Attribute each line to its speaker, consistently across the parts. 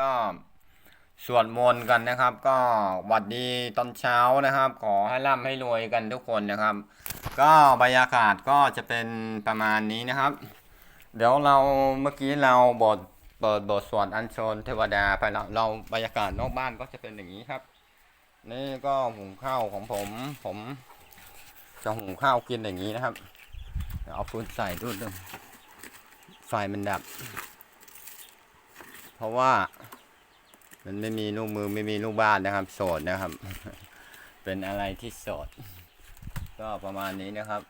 Speaker 1: ก็สวดมนต์กันนะครับ ก็หวัดดีตอนเช้านะครับ ขอให้ร่ำให้รวยกันทุกคนนะครับ ก็บรรยากาศก็จะเป็นประมาณนี้นะครับ เดี๋ยวเราเมื่อกี้เราบทเปิดบทสวดอัญเชิญเทวดาไปแล้วเราบรรยากาศนอกบ้านก็จะเป็นอย่างนี้ครับ นี่ก็หุงข้าวของผม ผมจะหุงข้าวกินอย่างนี้นะครับ เอาฟืนใส่ด้วยเดิมไฟมันดับ เพราะว่า มันไม่มีลูกมือไม่มีลูกบ้านนะครับ โสดนะครับ เป็นอะไรที่โสด ก็ประมาณนี้นะครับ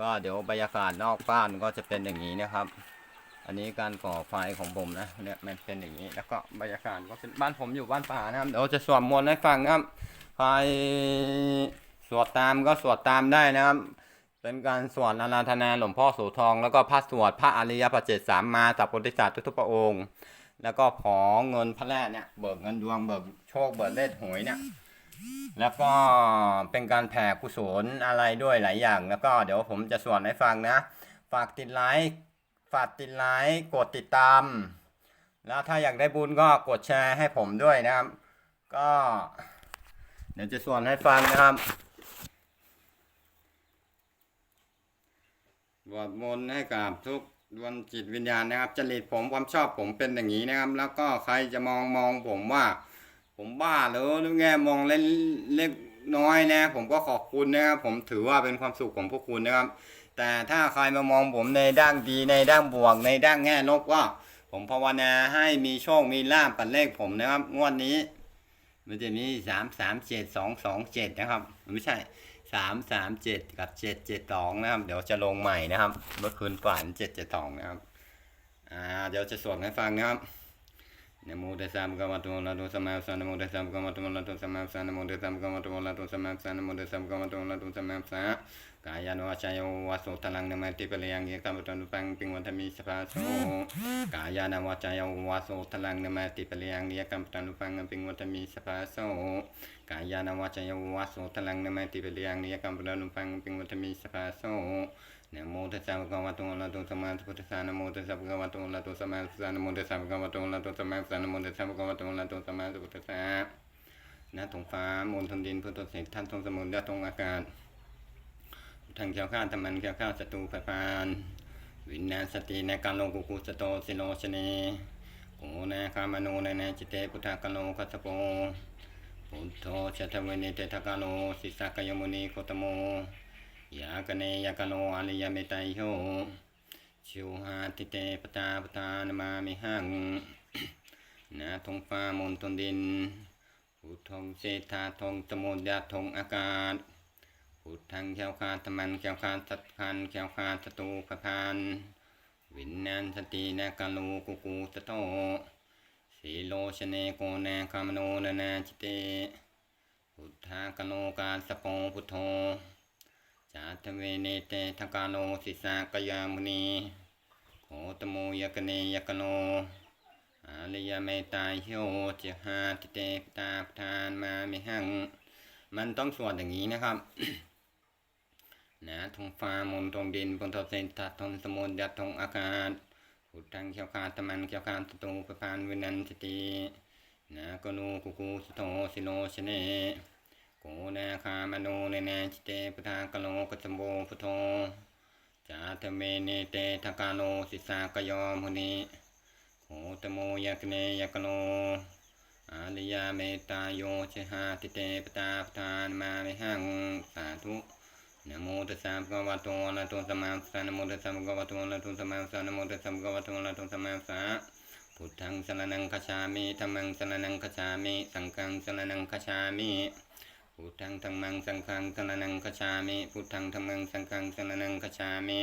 Speaker 1: ก็เดี๋ยวบรรยากาศนอกบ้านก็จะเป็นอย่างนี้นะครับ อันนี้การก่อไฟของผมนะเนี่ยมันเป็นอย่างนี้ แล้วก็บรรยากาศก็เป็นบ้านผมอยู่บ้านป่านะครับเดี๋ยวจะสวดมนต์ให้ฟังนะครับใครสวดตามก็สวดตามได้นะครับ เป็นการสวดอาราธนาหลวงพ่อโสธรแล้วก็พระสวดพระอริยปัจเจกสามมาจากบริษัททุกพระองค์ แล้วก็ขอเงินพระแร่เนี่ยเบิกเงินดวงเบิกโชคเบิกเลขหวยเนี่ยแล้วก็เป็นการแผ่กุศลอะไรด้วยหลายอย่าง แล้วก็เดี๋ยวผมจะสวดให้ฟังนะ ฝากติดไลค์ฝากติดไลค์กดติดตาม แล้วถ้าอยากได้บุญก็กดแชร์ให้ผมด้วยนะครับ ก็ เดี๋ยวจะสวดให้ฟังนะครับ บวดมนต์ให้กับทุกดวงจิตวิญญาณนะครับจริตผมความชอบผมเป็นอย่างนี้นะครับ แล้วก็ใครจะมองมองผมว่า ผมบ้าหรือหรือไงมองเล่นเล็กน้อยนะ ผมก็ขอบคุณนะครับ ผมถือว่าเป็นความสุขของพวกคุณนะครับ แต่ถ้าใครมามองผมในด้านดีในด้านบวก ในด้านแง่ลบก็ผมภาวนาให้มีโชคมีลาภปัดเลขผมนะครับ งวดนี้ มันจะมีสามสามเจ็ดสองสองเจ็ดนะครับ ไม่ใช่ สามสามเจ็ดกับเจ็ดเจ็ดสองนะครับ เดี๋ยวจะลงใหม่นะครับเมื่อคืนฝันเจ็ดเจ็ดสองนะครับอ่าเดี๋ยวจะสวดให้ฟังนะครับนโมตัสสะภะคะวะโตอะระหะโตสัมมาสัมพุทธัสสะนโมตัสสะภะคะวะโตอะระหะโตสัมมาสัมพุทธัสสะนโมตัสสะภะคะวะโตอะระหะโตสัมมาสัมพุทธนโมตัสสะภะคะวะโตอะระหะโตสัมมาสัมพุทธัสสะ กายานุวาจายวาโสทลังนมติปะเลยังเยกัมปตันุปังปิงวันธมิสภาโสกายานุวาจายวาโสทลังนมติปะเลยังเยกัมปตันุปังปิงวันธมิสภาโสกายานุวาจายวาโสทลังนมติปะเลยังเยกัมปตันุปังปิงวันธมิสภาโสนโมตัสสะภะคะวะโตอะระหะโตสัมมาสัมพุทธัสสะนโมตัสสะภะคะวะโตอะระหะโตสัมมาสัมพุทธัสสะนโมตัสสะภะคะวะโตอะระหะโตสัมมาสัมพุทธัสสะนโมตัสสะภะคะวะโตอะระหะโตสัมมาสัมพุทธัสสะนะทงฟ้ามนทนดินพุทธเสกท่านทรงสมุนและทงอากาศ ทางเจ้าข้าธรรมันเจ้าข้าศัตรูไฟพาน วิญญาสติในการลงกุกุสโตสิโลชนีโอนาคามโนในในจิตเตพุทธกโลคัสโปพุทโธชัตเวนิเตทกาโลสิสากยมุนีโคตโมยากเนยากโนอริยเมตัยโยชิวหาติเตปตาปตานมามิหังนาทงฟ้ามนตนดินพุทธงเศธาทงตมุดยาทงอากาศ พุทธังเขียวคาตมันเขียวคาสัตคันเขียวคาสตูพพานวิญญาณสตินากาลูกุกุสโตสีโลชเนโกนาคามโนนานาจิเตพุทธากโลกาสโปพุทโธจาตเวเนเตทกาโนสิสากยามุนีโคตโมยกเนยกโนอาลิยเมตายโยจิหาติเตปตาปทานมามิหัง มันต้องสวดอย่างนี้นะครับ นะทงฟ้ามนทงดินบนทศเซนทัทงสมุนยัดทงอากาศพุดทธังเขียวคาตะมันเขียวคาตตูปพานวินันสตินะกนูกุกุสโตสิโลชเนโกนาคามโนเนเนจิเตปทากโลกัจมโบพุทโธจาตเมเนเตทกาโลสิสากยอมหุนีโคตโมยักเนยักโนอาลิยาเมตาโยชหาติเตปตาปทานมามิหังสาธุ นะโมตัสสะภะคะวะโตอะระหะโตสัมมาสัมพุทธัสสะนะโมตัสสะภะคะวะโตอะระหะโตสัมมาสัมพุทธัสสะนะโมตัสสะภะคะวะโตอะระหะโตสัมมาสัมพุทธัสสะพุทธังสรนังคชามิธรรมังสรนังคชามิสังฆังสรนังคชามิพุทธังธรรมังสังฆังสรนังคชามิพุทธังธรรมังสังฆังสรนังคชามิ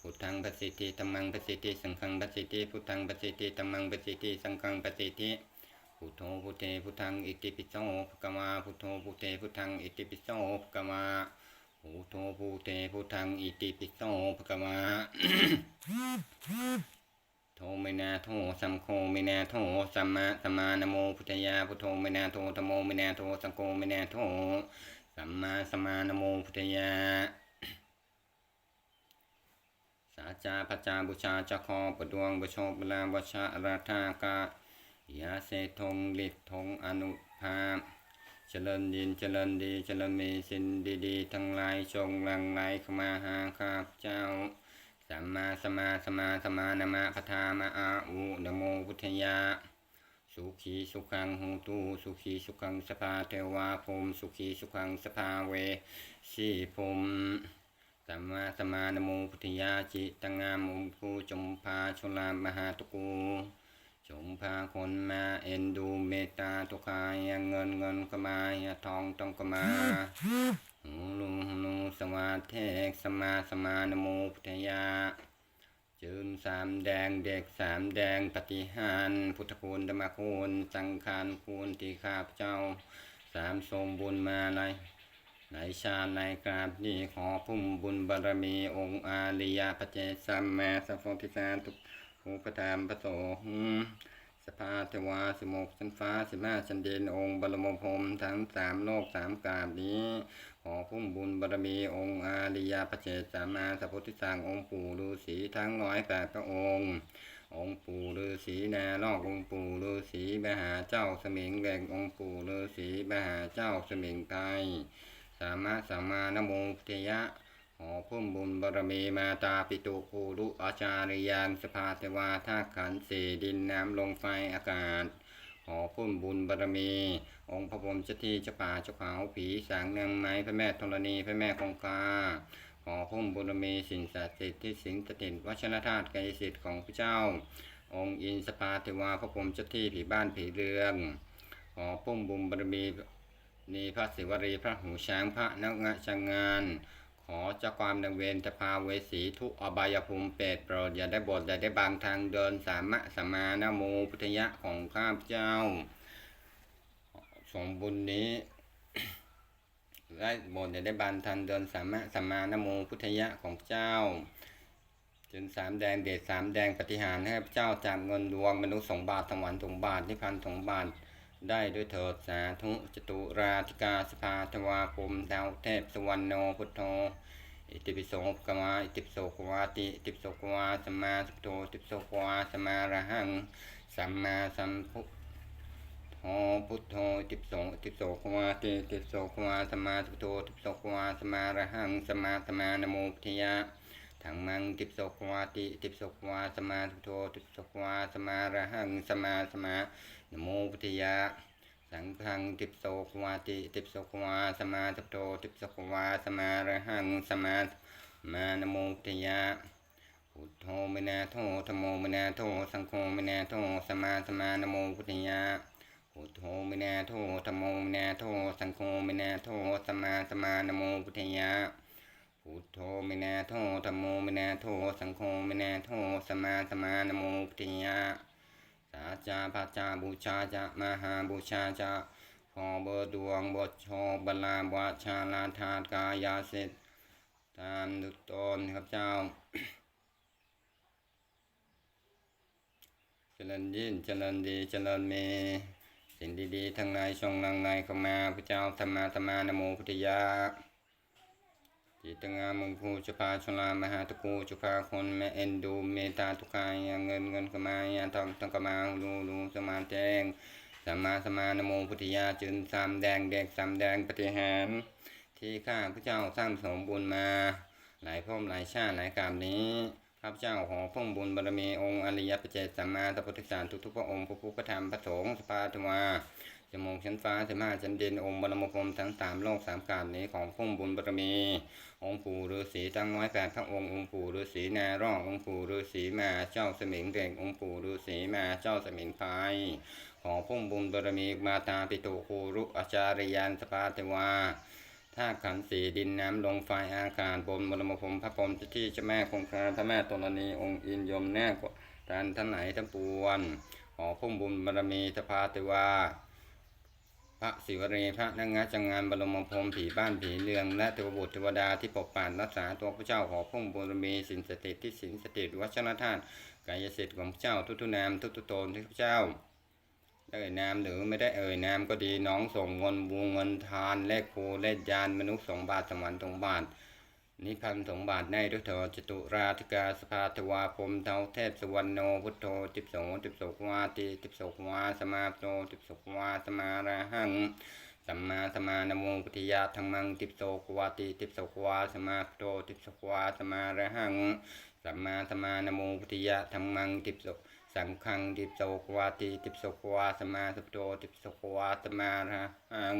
Speaker 1: พุทธังปัสสิทธิธรรมังปัสสิทธิสังฆังปัสสิทธิพุทธังปัสสิทธิธรรมังปัสสิทธิสังฆังปัสสิทธิพุทโธพุทเทพุทธังอิติปิโสภะคะวาพุทโธพุทเทพุทธังอิติปิโสภะคะวา พุทโธพุเทพุทังอิติปิโสภะคะวาโทเมนาโทสัมโคเมนาโทสัมมาสัมมานโมพุทธยาพุทโธเมนาโทธโมเมนาโทสังโฆเมนาโทสัมมาสัมมานโมพุทธยาสาจาพจาบูชาจะขอปดวงประโชบลาบชาราธากายาเสธงฤทธงอนุภาพ เจริญยินเจริญดีเจริญมีสินดีๆ ทั้งหลายจงลังไหลเข้ามาหาข้าพเจ้าสัมมาสมมาสมมาสมานามะพะทามะอาอุนโมพุทธยา สุขีสุขังหูตูสุขีสุขังสภาเทวาภูมิสุขีสุขังสภาเวสีภูมิสัมมาสมมานโมพุทธยาจิตังงามอุมภูจมพาชลามหาตุกู จงพาคนมาเอ็นดูเมตตาตุกายเงินเงินก็มาอย่าทองต้องก็มาหูลุงหูสวัสดเทกสมมาสมานโมพุทธยาจืนสามแดงเด็กสามแดงปฏิหารพุทธคุณธรรมคุณสังขารคุณที่ข้าพเจ้า สามทรงบุญมาในในชาในกราบนี้ขอพุ่มบุญบารมีองค์อาริยาปเจสัมมาสัพพุทธาตุ ภูปทามประสหงสภาเทวาสิมกชั้นฟ้าสิบห้าชันเดนองค์บรมพรมทั้งสามโลกสามกาบนี้ ขอพุ่มบุญบารมีองค์อาริยาประเจสามาสัพพุทธสังองค์ปู่ฤาษีทั้งร้อยแปดพระองค์องค์ปู่ฤาษีนาลอกองค์ปู่ฤาษีมหาเจ้าสมิงแดงองค์ปู่ฤาษีมหาเจ้าสมิงไทยสามารถสามานโมพุทธยะ ขอพุ่มบุญบารมีมาตาปิตุภูรุอาจารยานสภาเทวาธาขันสี่ดินน้ำลมไฟอากาศ ขอพุ่มบุญบารมี องค์พระพรหมเจ้าที่เจ้าป่าเจ้าเขาผีสางนางไม้พระแม่ธรณีพระแม่คงคาขอพุ่มบุญมีสิ่งศักดิ์สิทธิ์ที่สิงสถิตวัชรธาตุกายสิทธิ์ของพระเจ้า องค์อินสภาเทวาพระพรหมเจ้าที่ผีบ้านผีเรืองขอพุ่มบุญบารมีนีพระศิวรีพระหูช้างพระนักงะจังงาน อเจ้าความดังเวรจะพาเวสีทุกอบายภูมิเปรตโปรดอย่าได้บทอย่าได้บางทางเดินสามะสมานโมพุทธยะของข้าพเจ้าสมบุญนี้ได้บทอย่าได้บางทางเดินสามะสมานโมพุทธยะของเจ้าจนสามแดงเดชสามแดงปฏิหารให้พระเจ้าจากเงินดวงมนุษย์สองบาทสวรรค์สองบาทนิพพานสองบาท ได้ด้วยเถิดสาธุจตุราธิกาสภาทวาคมดาวเทพสวรรณโนพุทโธอิติปิโสกวาอิติปิโสกวาติอิติปิโสกวาสมาสุโธอิติปิโสกวาสมาระหังสัมมาสัมพุทโธพุทโธอิติปิโสอิติปิโสกวาติอิติปิโสกวาสมาสุโธอิติปิโสกวาสมาระหังสัมมาสัมมานะโมพุทธยะ ถังมังติปโสกวาติติปโสกวาสัมมาสัมพุโธอิติปโสกวาสัมมาระหังสัมมาสัมานโมพุทธยะสังฆังติปโสควาติติปโสควาสมาติปโตติปโสควาสมาระหังสมามานโมพุทธยะพุทโธมินาโทธโมมินาโทสังโฆมินาโทสมาสมานโมพุทธยะพุทโธมินาโทธโมมินาโทสังโฆมินาโทสมาสมานโมพุทธยะ พุทโธมินาโทธรรมโมมินาโทสังโฆมินาโทสมาสมานโมพุทธยะสาจาพระจาบูชาจะมหาบูชาจะขอเบอร์ดวงบทโชบลาบวชาลาธาตกายาสิทธตามดุตนครับเจ้าเจริญยิ่งเจริญดีเจริญเมสิ่งดีๆทั้งในชงนังในเข้ามาพระเจ้าธรรมาธรรมานโมพุทธยา จิตงามมงคูจุพาชลามหาตะกูจุพาคนแม่เอ็นดูเมตตาตุกายเงินเงินกมายทองทองกมาลูลูสมาแจงสัมมาสมานโมพุทธยาจึนสามแดงเด็กสามแดงปฏิหารที่ข้าพระเจ้าสร้างสมบุญมา หลายภพหลายชาติหลายกรรมนี้ข้าพเจ้าขอพุ่งบุญบารมีองค์อริยปัจเจกสัมมาสัพพุทธสารทุกๆพระองค์พระพุทธธรรมพระสงฆ์สภาธวา จมูกชั้นฟ้าสิบห้าชั้นดินองค์บรมพรมทั้งสามโลกสามกาลนี้ของพุ่มบุญบารมี องค์ปู่ฤาษีตั้งน้อยแปดพระองค์องค์ปู่ฤาษีนารององค์ปู่ฤาษีมาเจ้าสมิงเด็กองค์ปู่ฤาษีมาเจ้าสมิงพายขอพุ่มบุญบารมีมาตาปิโตุคูรุอาจารยานสภาเทวาท่าตุขันธ์สีดินน้ำลมไฟอากาศบนบรมพรมพระพรหมเจ้าที่เจ้าแม่คงคาพระแม่ตนนีองค์อินยมแน่กว่าทานทั้งไหนทั้งปวงขอพุ่มบุญบารมีสภาเทวา พระศิวเรพระนังงาจังงานบรมพรมผีบ้านผีเรืองและเทวบุตรเทวดาที่ปกปักรักษาตัวพระเจ้าขอพุ่งบุญมีสินสถิตที่สินสถิตวัชรธาตุกายสิทธิ์ของพระเจ้าทุกทุนามทุกทุโตนที่พระเจ้าได้เอ่ยนามหรือไม่ได้เอ่ยนามก็ดีน้องส่งเงินบูเงินทานเลขโคเลขยานมนุษย์สองบาทสมรรค์สองบาท นิพพันธ์สมบัติในดุโธจตุราธิกาสภาทวาพมเทาเทพสวรรณโนพุทโธติปโสติปโสวาติติปโสวาสมาโตติปโสวาสมาระหังสัมมาสมานโมพุทธิยะธรรมังติปโสควาติติปโสควาสมาพุโธติปโสควาสมาระหังสัมมาสมานโมพุทธิยะธรรมังติปโสสังฆังติปโสควาติติปโสควาสมาสัพโตติปโสควาสมาระหัง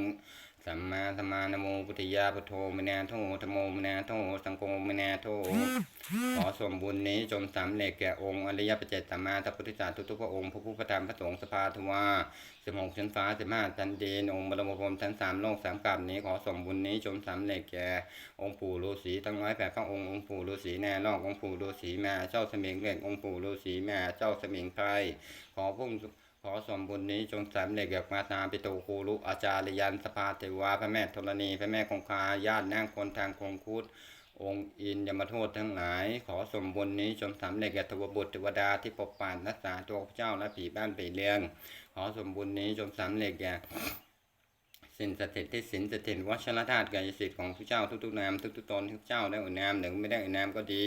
Speaker 1: สัมมาสัมมานโมพุทธิยาพุทโธมนาโทธโมมนาโทสังโฆมนาโทขอส่วนบุญนี้จงสำเร็จแก่องค์อริยปัจเจกสัมมาสัพพุทธเจ้าทุกๆพระองค์พระผู้ประธรรมพระสงฆ์สภาทวาสิบหกชั้นฟ้าสิบห้าชั้นดินองค์บรมพรมชั้นสามโลกสามกับนี้ขอส่วนบุญนี้จงสำเร็จแก่องค์ปู่ฤาษีทั้งร้อยแปดพระองค์องค์ปู่ฤาษีแน่ลอกองค์ปู่ฤาษีแม่เจ้าเสมิงเล็กองค์ปู่ฤาษีแม่เจ้าเสมิงไพรขอพุ่ง ขอส่วนบุญนี้จงสำเร็จแก่มาตาปิตูครูรุอาจารย์ยันสภาเทวาพระแม่ธรณี พระแม่คงคาญาตินงคนทางคงคุดองค์อินยมโทษทั้งหลาย ขอสมบุญนี้จงสำเร็จแก่ทวบุตรเทวดาที่ปกปันรักษาตัวพระเจ้าและผีบ้านผีเลี้ยง ขอสมบุญนี้จงสำเร็จแก่สิ่งสถิตที่สินสถิตวัชรธาตุกายสิทธิ์ของพระเจ้าทุกๆนามทุกๆตนทุกเจ้าได้อุณามหนึ่งไม่ได้อุณามก็ดี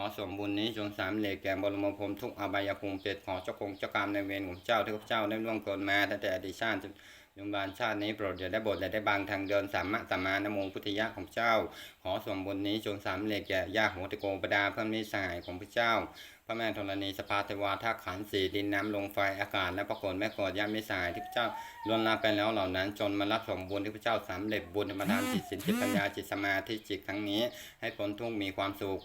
Speaker 1: อสมบุญนี้จงสามเหล็กแก่บรมพรมทุกอบายภูมิเป็ดขอเจ้าคงเจ้ากรรมในเวรของเจ้าที่ข้าเจ้าได้ล่วงเกินมาตั้งแต่อดีตชาติจนยมบาลชาตินี้โปรดอย่าได้บทอย่าได้บางทางเดินสามะสัมานโมพุทธิยะของเจ้า ขอสมบุญนี้จงสามเหล็กแก่ย่าโหติโกปดาเพระมิสายของพระเจ้าพระแม่ธรณีสภาเทวาท่าขันสีดินน้ำลมไฟอากาศและพระกฏแม่กฏย่ามิสายที่พระเจ้าล้วนลาไปแล้วเหล่านั้น จนมารับสมบุญที่พระเจ้าสำเร็จบุญธรรมทานจิตสินจิตปัญญาจิตสมาธิจิตทั้งนี้ ให้พ้นทุกข์มีความสุข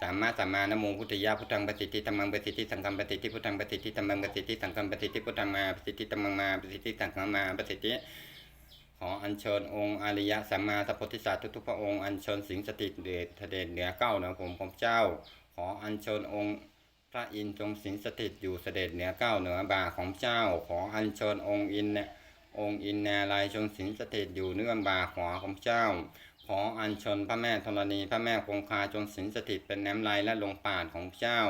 Speaker 1: สามาสามานโมพุทธยาพุทธังปฏิทิธรรมังปฏิทิสังฆังปฏิทิพุทธังปฏิทิธรรมังปฏิทิสังฆังปฏิทิพุทธังมาปฏิทิธรรมังมาปฏิทิสังฆังมาปฏิทิขออัญเชิญองค์อริยสัมมาสัพพุทธศาสตร์ทุกๆพระองค์อัญเชิญสิงสถิตเดชเดชเหนือเก้าเหนือผมของเจ้า ขออัญเชิญองค์พระอินทร์ทรงสิงสถิตอยู่เสด็จเหนือเก้าเหนือบ่าของเจ้า ขออัญเชิญองค์อินเนี่ยองค์อินนาลายทรงสิงสถิตอยู่เนื่อบ่าขวาของเจ้า ขออัญเชิญพระแม่ธรณี พระแม่คงคาจงสิงสถิตเป็นน้ำลายและลงป่านของเจ้า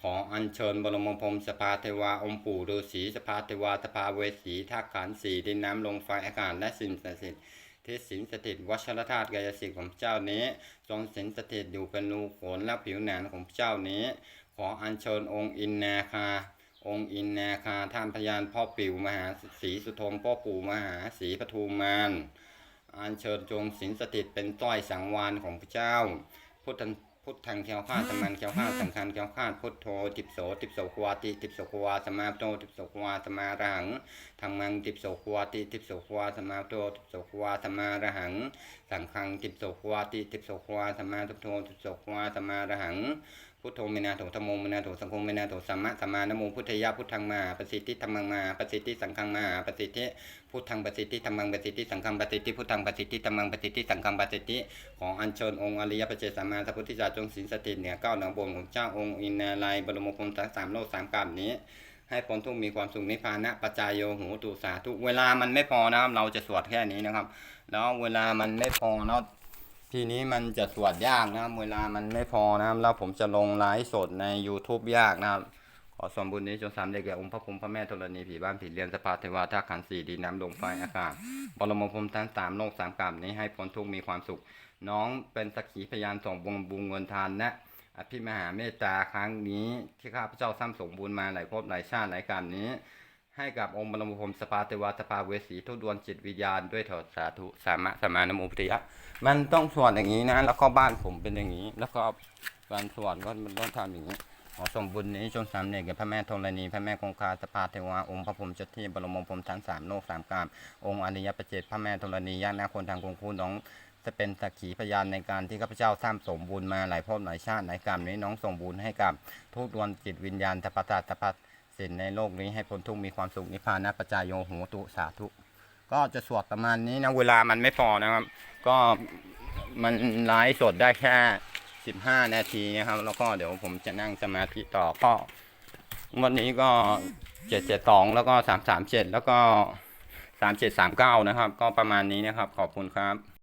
Speaker 1: ขออัญเชิญบรมพรมสภาเทวาองค์ปู่ฤาษีสภาเทวาสภาเวสีท่าขันสีดินน้ำลมไฟอากาศและสิ่งศักดิ์สิทธิ์ที่สิงสถิตวัชรธาตุกายสิทธิ์ของเจ้านี้ทรงสิงสถิตอยู่เป็นรูขนและผิวหนังของเจ้านี้ ขออัญเชิญองค์อินนาคาองค์อินนาคาท่านพยานพ่อปิ่วมหาศรีสุโธมพ่อปู่มหาศรีปทุมมาน อัญเชิญจงสิงสถิตเป็นต้อยสังวานของพระเจ้า พุทธันพุทธังเขียวข้าสมันเขียวข้าสังคันเขียวข้าพุทโธติปโสติปโสควาติติปโสควาสมาโตติปโสควาสมาระหังธรรมังติปโสควาติติปโสควาสมาโตติปโสควาสมาระหัง สังฆังติปโสควาติติปโสควาสมาตุโธติปโสควาสมาระหัง พุทโธเมนาโถธรมโมเมนาโถสังฆโมเมนาโถสัมมะสัมมานโมพุทธยะพุทธังมาปสิทธิธรรมังมาปสิทธิสังฆังมาปสิทธิพุทธังปสิทธิธรรมังปสิทธิสังฆังปสิทธิพุทธังปสิทธิธรรมังปสิทธิสังฆังปสิทธิของอัญเชิญองค์อริยปัจเจสัมมาสัพพุทธเจ้าจงสิงสถิตเหนือเก้าหนังบนของเจ้าองค์อินนาลัยบรมพรมทั้งสามโลกสามกาบนี้ให้พ้นทุกมีความสุขนิพพานะปัจจายโยโหตุสาธุเวลามันไม่พอนะครับเราจะสวดแค่นี้นะครับ แล้วเวลามันไม่พอเนาะ ทีนี้มันจะสวดยากนะครับ เวลามันไม่พอนะครับ แล้วผมจะลงไลฟ์สดใน YouTube ยากนะครับ ขอส่วนบุญนี้จงสำเร็จแก่องค์พระภูมิพระแม่ธรณีผีบ้านผีเรือนสภาเทวาท่าขันสี่ดินน้ำลมไฟอากาศบรมพรมทั้งสามโลกสามกาบนี้ให้พ้นทุกมีความสุข น้องเป็นสักขีพยานส่งบุญบุญเงินทานนะอภิมหาเมตตาครั้งนี้ที่ข้าพเจ้าสร้างสมบุญมาหลายภพหลายชาติหลายกาลนี้ ให้กับองค์บรมพรมสภาเทวาสภาเวสีทุดวงจิตวิญญาณด้วยเถิดสาธุสามะสมานโมพุทธิยะมันต้องสวดอย่างนี้นะ แล้วก็บ้านผมเป็นอย่างนี้ แล้วก็การสวดก็มันต้องทำอย่างนี้ขอสมบุญนี้จงสำเร็จแก่พระแม่ธรณีพระแม่คงคาสภาเทวาองค์พระพรหมเจ้าที่บรมพรหมทั้งสามโลกสามกามองค์อริยประเจตพระแม่ธรณีญาตินาคนทางกรุงคูน้องจะเป็นสักขีพยานในการที่ข้าพเจ้าสร้างสมบุญมาหลายภพหลายชาติหลายกรรมนี้น้องส่งบุญให้กับทุกดวงจิตวิญญาณทัพพะทัพพะ สินในโลกนี้ให้พ้นทุกข์มีความสุขนิพพานะปัจจายโยโหตุสาธุ ก็จะสวดประมาณนี้นะเวลามันไม่พอนะครับ ก็มันไลฟ์สดได้แค่15นาทีนะครับ แล้วก็เดี๋ยวผมจะนั่งสมาธิต่อก็วันนี้ก็772แล้วก็337แล้วก็3739นะครับ ก็ประมาณนี้นะครับ ขอบคุณครับ